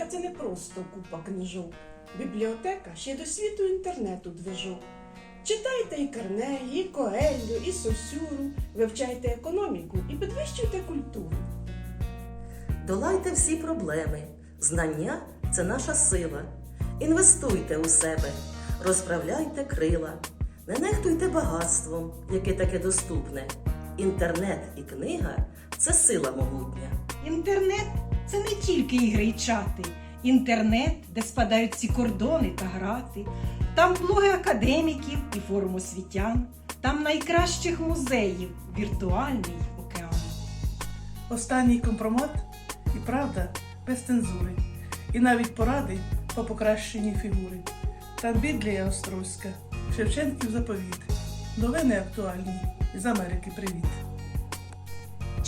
Бібліотека це не просто купа книжок. Бібліотека ще до світу інтернету движок. Читайте і Карнегі, і Коеллю, і Сосюру, вивчайте економіку і підвищуйте культуру. Долайте всі проблеми. Знання це наша сила. Інвестуйте у себе, розправляйте крила, не нехтуйте багатством, яке таке доступне. Інтернет і книга це сила могутня. Інтернет це не тільки ігри й чати. Інтернет, де спадають ці кордони та грати. Там блоги академіків і форум освітян. Там найкращих музеїв, віртуальний океан. Останній компромат і правда без цензури, і навіть поради по покращенні фігури. Там Біблія Острозька, Шевченків заповіт, новини актуальні з Америки привіт.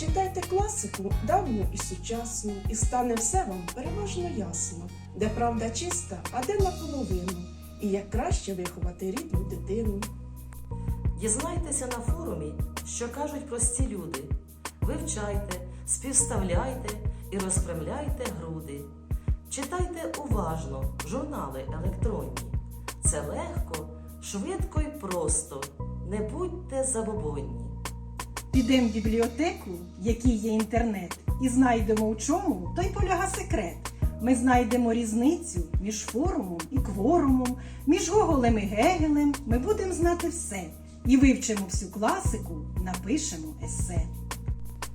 Читайте класику давню і сучасну, і стане все вам переважно ясно, де правда чиста, а де наполовину, і як краще виховати рідну дитину. Дізнайтеся на форумі, що кажуть прості люди. Вивчайте, співставляйте і розпрямляйте груди. Читайте уважно журнали електронні. Це легко, швидко і просто. Не будьте забобонні. Підемо в бібліотеку, в якій є інтернет, і знайдемо у чому той поляга секрет. Ми знайдемо різницю між форумом і кворумом, між Гоголем і Гегелем. Ми будемо знати все і вивчимо всю класику, напишемо есе.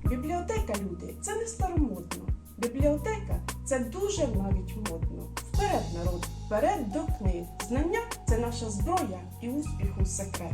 Бібліотека, люди, це не старомодно. Бібліотека це дуже навіть модно. Вперед, народ, вперед до книг. Знання це наша зброя і успіху секрет.